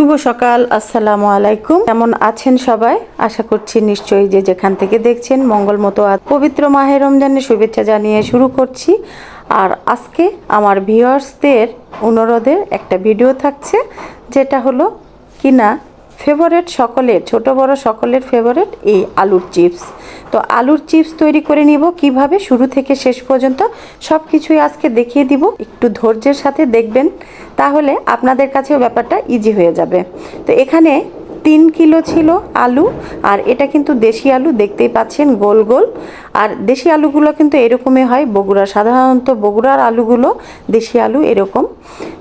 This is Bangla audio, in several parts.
শুভ সকাল, আসসালামু আলাইকুম। কেমন আছেন সবাই? আশা করছি নিশ্চয়ই যে যেখান থেকে দেখছেন মঙ্গল মতো পবিত্র মাহে রমজানের শুভেচ্ছা জানিয়ে শুরু করছি। আর আজকে আমার ভিউয়ার্সদের অনুরোধের একটা ভিডিও থাকছে, যেটা হলো কিনা ফেভারেট সকলের, ছোট বড় সকলের ফেভারেট এই আলুর চিপস তো আলুর চিপস তৈরি করে নিব কীভাবে? শুরু থেকে শেষ পর্যন্ত সব কিছুই আজকে দেখিয়ে দিব। একটু ধৈর্যের সাথে দেখবেন, তাহলে আপনাদের কাছেও ব্যাপারটা ইজি হয়ে যাবে। তো এখানে তিন কিলো ছিল আলু, আর এটা কিন্তু দেশি আলু, দেখতেই পাচ্ছেন গোল গোল। আর দেশি আলুগুলো কিন্তু এরকমই হয়, বগুড়া, সাধারণত বগুড়ার আলুগুলো দেশি আলু এরকম।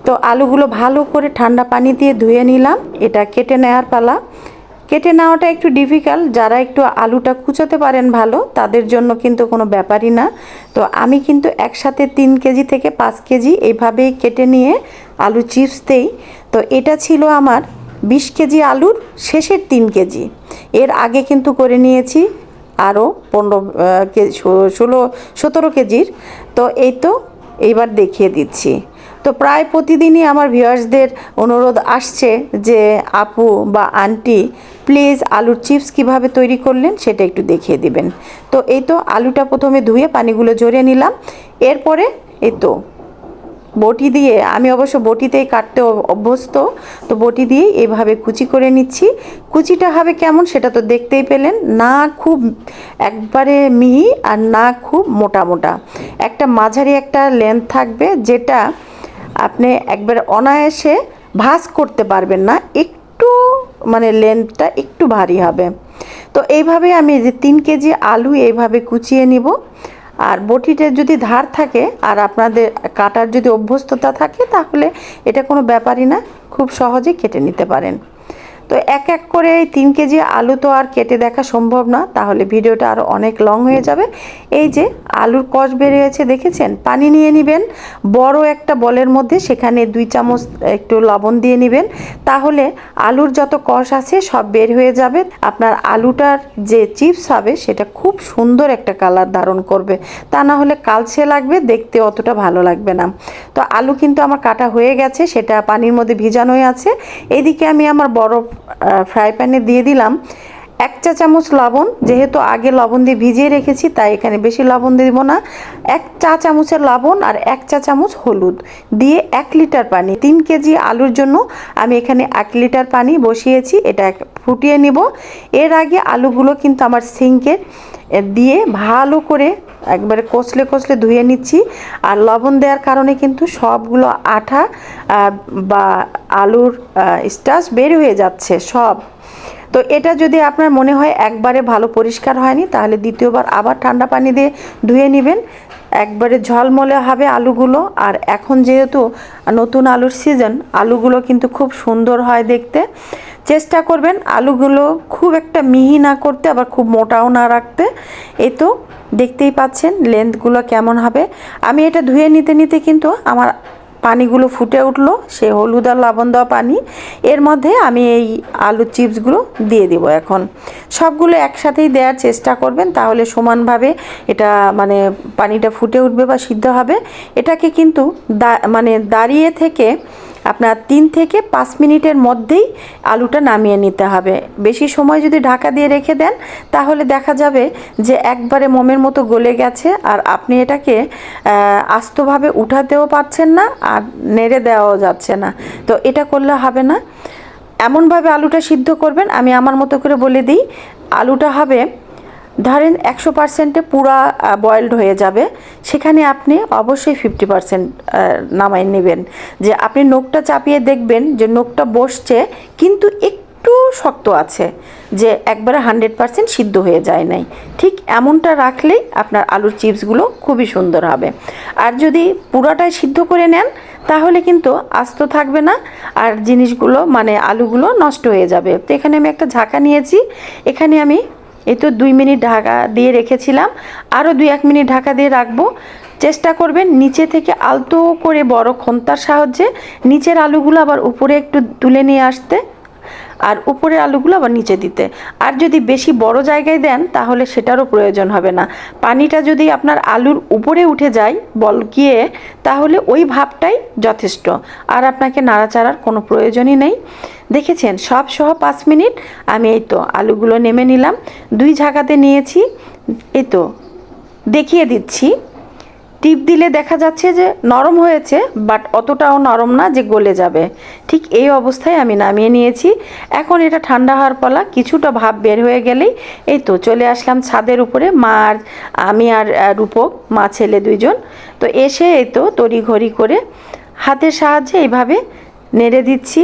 তো আলুগুলো ভালো করে ঠান্ডা পানি দিয়ে ধুয়ে নিলাম, এটা কেটে নেওয়ার পালা। কেটে নেওয়াটা একটু ডিফিকাল্ট যারা একটু আলুটা কুচোতে পারেন ভালো, তাদের জন্য কিন্তু কোনো ব্যাপারই না। তো আমি কিন্তু একসাথে তিন কেজি থেকে পাঁচ কেজি এইভাবেই কেটে নিয়ে আলু চিপস দেই। তো এটা ছিল আমার বিশ কেজি আলুর শেষের তিন কেজি। এর আগে কিন্তু করে নিয়েছি আরও পনেরো কেজি ষোলো, সতেরো কেজির। তো এই তো এইবার দেখিয়ে দিচ্ছি। তো প্রায় প্রতিদিনই আমার ভিউয়ার্সদের অনুরোধ আসছে যে, আপু বা আন্টি প্লিজ আলুর চিপস কীভাবে তৈরি করলেন সেটা একটু দেখিয়ে দিবেন। তো এই তো আলুটা প্রথমে ধুয়ে পানিগুলো ঝরিয়ে নিলাম। এরপরে এই তো বটি দিয়ে, আমি অবশ্য বটিতেই কাটতে অভ্যস্ত, তো বটি দিয়ে এভাবে কুচি করে নিচ্ছি। কুচিটা হবে কেমন সেটা তো দেখতেই পেলেন। না খুব একবারে মিহি আর না খুব মোটা মোটা। একটা মাঝারি একটা লেন্থ থাকবে যেটা আপনি একবার অনায়াসে ভাঁজ করতে পারবেন না। একটু মানে লেন্থটা একটু ভারী হবে। তো এইভাবে আমি যে তিন কেজি আলু এইভাবে কুচিয়ে নিব। আর বটিতে যদি ধার থাকে আর আপনাদের কাটার যদি অভ্যস্ততা থাকে, তাহলে এটা কোনো ব্যাপারই না। খুব সহজেই কেটে নিতে পারেন। তো এক এক করে এই তিন কেজি আলু তো আর কেটে দেখা সম্ভব না, তাহলে ভিডিওটা আরও অনেক লং হয়ে যাবে। এই যে আলুর কষ বেরিয়েছে, দেখেছেন? পানি নিয়ে নেবেন, বড় একটা বলের মধ্যে সেখানে দুই চামচ একটু লবণ দিয়ে নেবেন, তাহলে আলুর যত কষ আছে সব বের হয়ে যাবে। আপনার আলুটার যে চিপস হবে, সেটা খুব সুন্দর একটা কালার ধারণ করবে। তা না হলে কালচে লাগবে, দেখতে অতটা ভালো লাগবে না। তো আলু কিন্তু আমার কাটা হয়ে গেছে, সেটা পানির মধ্যে ভিজানোই আছে। এদিকে আমি আমার বড় ফ্রাই প্যানে দিয়ে দিলাম। এক চা চামচ লবণ, যেহেতু আগে লবণ দিয়ে ভিজিয়ে রেখেছি, তাই এখানে বেশি লবণ দিব না। এক চা চামচের লবণ আর এক চা চামচ হলুদ দিয়ে এক লিটার পানি, তিন কেজি আলুর জন্য। আমি এখানে এক লিটার পানি বসিয়েছি, এটা ফুটিয়ে নিব। এর আগে আলুগুলো কিন্তু আমার সিঙ্কের দিয়ে ভালো করে একবারে কষলে কষলে ধুয়ে নিচ্ছি। আর লবণ দেওয়ার কারণে কিন্তু সবগুলো আঠা বা আলুর স্টাচ বের হয়ে যাচ্ছে, সব। তো এটা যদি আপনার মনে হয় একবারে ভালো পরিষ্কার হয়নি, তাহলে দ্বিতীয়বার আবার ঠান্ডা পানি দিয়ে ধুয়ে নেবেন। একবারে ঝলমলে হবে আলুগুলো। আর এখন যেহেতু নতুন আলুর সিজন আলুগুলো কিন্তু খুব সুন্দর হয় দেখতে। চেষ্টা করবেন আলুগুলো খুব একটা মিহি না করতে, আবার খুব মোটাও না রাখতে। এ তো দেখতেই পাচ্ছেন লেন্থগুলো কেমন হবে। আমি এটা ধুয়ে নিতে নিতে কিন্তু আমার পানিগুলো ফুটে উঠল, সে হলুদ আর লবণ দেওয়া পানি। এর মধ্যে আমি এই আলুর চিপসগুলো দিয়ে দেবো এখন। সবগুলো একসাথেই দেওয়ার চেষ্টা করবেন, তাহলে সমানভাবে এটা মানে পানিটা ফুটে উঠবে বা সিদ্ধ হবে। এটাকে কিন্তু মানে দাঁড়িয়ে থেকে আপনার তিন থেকে পাঁচ মিনিটের মধ্যেই আলুটা নামিয়ে নিতে হবে। বেশি সময় যদি ঢাকা দিয়ে রেখে দেন, তাহলে দেখা যাবে যে একবারে মোমের মতো গলে গেছে আর আপনি এটাকে আস্তভাবে উঠাতেও পারছেন না আর নেড়ে দেওয়াও যাচ্ছে না। তো এটা করলে হবে না। এমনভাবে আলুটা সিদ্ধ করবেন। আমি আমার মতো করে বলে দিই। আলুটা হবে ধরেন একশো পার্সেন্টে পুরা বয়েলড হয়ে যাবে, সেখানে আপনি অবশ্যই ফিফটি পার্সেন্ট নামাই নেবেন। যে আপনি নোকটা চাপিয়ে দেখবেন যে নোকটা বসছে, কিন্তু একটু শক্ত আছে, যে একবারে হান্ড্রেড পার্সেন্ট সিদ্ধ হয়ে যায় নাই। ঠিক এমনটা রাখলেই আপনার আলুর চিপসগুলো খুবই সুন্দর হবে। আর যদি পুরাটাই সিদ্ধ করে নেন, তাহলে কিন্তু আস্ত থাকবে না, আর জিনিসগুলো মানে আলুগুলো নষ্ট হয়ে যাবে। তো এখানে আমি একটা ঝাঁকা নিয়েছি। এখানে আমি এই তো দুই মিনিট ঢাকা দিয়ে রেখেছিলাম। আরও দুই এক মিনিট ঢাকা দিয়ে রাখব। চেষ্টা করবেন নিচে থেকে আলতো করে বড় খন্তার সাহায্যে। নিচের আলুগুলো আবার উপরে একটু তুলে নিয়ে আসতে। আর উপরের আলুগুলো আবার নিচে দিতে। আর যদি বেশি বড় জায়গায় দেন, তাহলে সেটারও প্রয়োজন হবে না। পানিটা যদি আপনার আলুর উপরে উঠে যায়, বল গিয়ে, তাহলে ওই ভাবটাই যথেষ্ট। আর আপনাকে নাড়াচাড়ার কোনো প্রয়োজনই নেই। দেখেছেন, সব সহ পাঁচ মিনিট আমি এই তো আলুগুলো নেমে নিলাম। দুই ঝাঁকাতে নিয়েছি। এই তো, দেখিয়ে দিচ্ছি। টিপ দিলে দেখা যাচ্ছে যে নরম হয়েছে বাট অতটাও নরম না যে গলে যাবে। ঠিক এই অবস্থায় আমি নামিয়ে নিয়েছি। এখন এটা ঠান্ডা হওয়ার পলা, কিছুটা ভাব বের হয়ে গেলেই এই তো চলে আসলাম ছাদের উপরে। মা আর আমি আর রূপক, মা, ছেলে দুইজন। তো এসে এই তো তড়িঘড়ি করে হাতের সাহায্যে এইভাবে নেড়ে দিচ্ছি।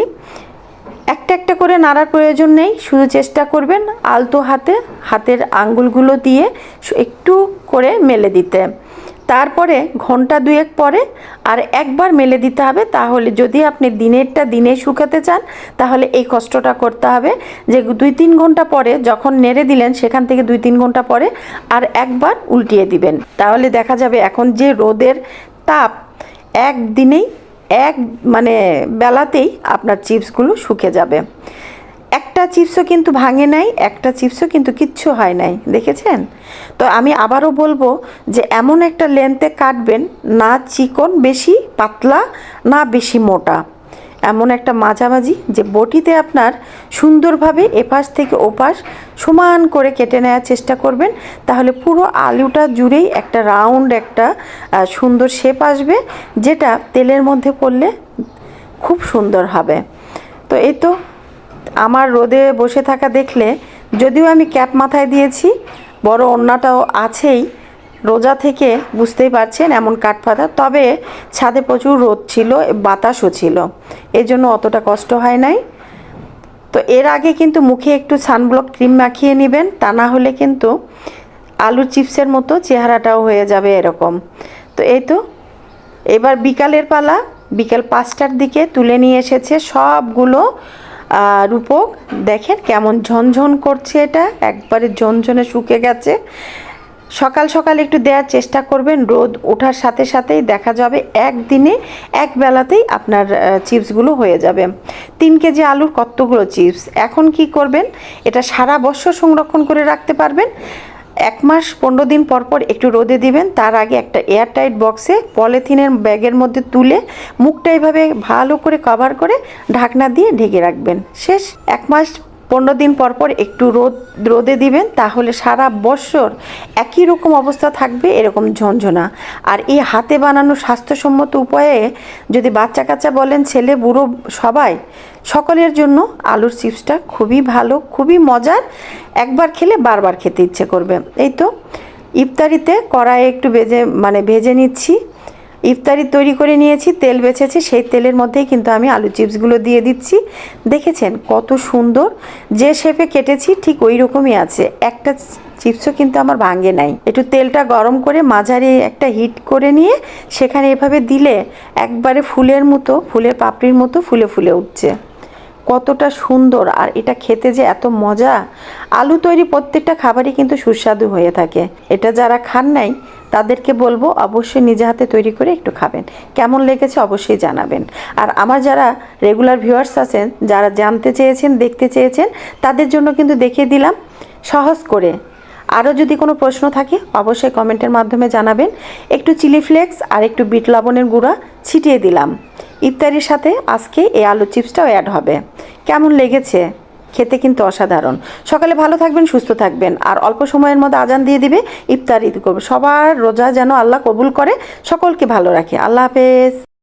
একটা একটা করে নাড়ার প্রয়োজন নেই, শুধু চেষ্টা করবেন আলতো হাতে, হাতের আঙ্গুলগুলো দিয়ে একটু করে মেলে দিতে। তারপরে ঘণ্টা দুয়েক পরে আর একবার মেলে দিতে হবে, তাহলে যদি আপনি দিনেরটা দিনে শুকাতে চান, তাহলে এই কষ্টটা করতে হবে যে দুই তিন ঘণ্টা পরে যখন নেড়ে দিলেন, সেখান থেকে দুই তিন ঘণ্টা পরে আর একবার উল্টিয়ে দিবেন। তাহলে দেখা যাবে এখন যে রোদের তাপ, একদিনেই, এক মানে বেলাতেই আপনার চিপসগুলো শুকে যাবে। একটা চিপসও কিন্তু ভাঙে নাই, একটা চিপসও কিন্তু কিচ্ছু হয় নাই, দেখেছেন? তো আমি আবারও বলব যে এমন একটা লেন্থে কাটবেন, না চিকন বেশি, পাতলা, না বেশি মোটা। এমন একটা মাঝামাঝি যে বটিতে আপনার সুন্দরভাবে এপাশ থেকে ওপাশ সমান করে কেটে নেওয়ার চেষ্টা করবেন, তাহলে পুরো আলুটা জুড়েই একটা রাউন্ড একটা সুন্দর শেপ আসবে, যেটা তেলের মধ্যে পড়লে খুব সুন্দর হবে। তো এই তো আমার রোদে বসে থাকা দেখলে যদিও আমি ক্যাপ মাথায় দিয়েছি, বড় অন্যটাও আছেই, রোজা থেকে বুঝতেই পারছেন এমন কাঠফাটা। তবে ছাদে প্রচুর রোদ ছিল, বাতাসও ছিল। এই জন্য অতটা কষ্ট হয় নাই। তো এর আগে কিন্তু মুখে একটু সানব্লক ক্রিম মাখিয়ে নেবেন, তা না হলে কিন্তু আলুর চিপসের মতো চেহারাটাও হয়ে যাবে এরকম। তো এই তো, এবার বিকালের পালা, বিকাল পাঁচটার দিকে তুলে নিয়ে এসেছে সবগুলো রূপক, দেখেন কেমন ঝনঝন করছে এটা, একবারে ঝনঝনে শুকে গেছে। সকাল সকাল একটু দেওয়ার চেষ্টা করবেন, রোদ ওঠার সাথে সাথেই দেখা যাবে একদিনে এক বেলাতেই আপনার চিপসগুলো হয়ে যাবে। তিন কেজি আলুর কতগুলো চিপস? এখন কি করবেন? এটা সারা বছর সংরক্ষণ করে রাখতে পারবেন। এক মাস পনেরো দিন পর পর একটু রোদে দিবেন। তার আগে একটা এয়ারটাইট বক্সে পলিথিনের ব্যাগের মধ্যে তুলে মুখটা এইভাবে ভালো করে কভার করে ঢাকনা দিয়ে ঢেকে রাখবেন। শেষ এক মাস পনেরো দিন পর পর একটু রোদ, রোদে দিবেন, তাহলে সারা বছর একই রকম অবস্থা থাকবে, এরকম ঝনঝনা। আর এই হাতে বানানো স্বাস্থ্যসম্মত উপায়ে যদি বাচ্চা কাচ্চা বলেন, ছেলে, বুড়ো, সবাই, সকলের জন্য আলুর চিপসটা খুবই ভালো, খুবই মজার। একবার খেলে বারবার খেতে ইচ্ছে করবে। এই তো, ইফতারিতে কড়াইয়ে একটু ভেজে মানে ভেজে নিচ্ছি। ইফতারি তৈরি করে নিয়েছি, তেল বেছেছি, সেই তেলের মধ্যেই কিন্তু আমি আলু চিপসগুলো দিয়ে দিচ্ছি। দেখেছেন কত সুন্দর? যে শেপে কেটেছি ঠিক ওই রকমই আছে। একটা চিপসও কিন্তু আমার ভাঙে নাই। একটু তেলটা গরম করে মাঝারি একটা হিট করে নিয়ে সেখানে এভাবে দিলে একবারে ফুলের মতো, ফুলের পাপড়ির মতো ফুলে ফুলে উঠছে। কতটা সুন্দর আর এটা খেতে যে এত মজা। আলু তৈরি প্রত্যেকটা খাবারই কিন্তু সুস্বাদু হয়ে থাকে। এটা যারা খান নাই, তাদেরকে বলব অবশ্যই নিজে হাতে তৈরি করে একটু খাবেন। কেমন লেগেছে অবশ্যই জানাবেন। আর আমার যারা রেগুলার ভিউয়ার্স আছেন, যারা জানতে চেয়েছেন, দেখতে চেয়েছেন, তাদের জন্য কিন্তু দেখিয়ে দিলাম সহজ করে। আরও যদি কোনো প্রশ্ন থাকে, অবশ্যই কমেন্টের মাধ্যমে জানাবেন। একটু চিলি ফ্লেক্স আর একটু বিট লবণের গুঁড়া ছিটিয়ে দিলাম। ইফতারির সাথে আজকে এই আলু চিপসটাও অ্যাড হবে। কেমন লেগেছে? খেতে কিন্তু অসাধারণ। সকালে ভালো থাকবেন, সুস্থ থাকবেন। আর অল্প সময়ের মধ্যে আজান দিয়ে দিবে, ইফতার ইদ করবে। সবার রোজা যেন আল্লাহ কবুল করে, সকলকে ভালো রাখে। আল্লাহ হাফেজ।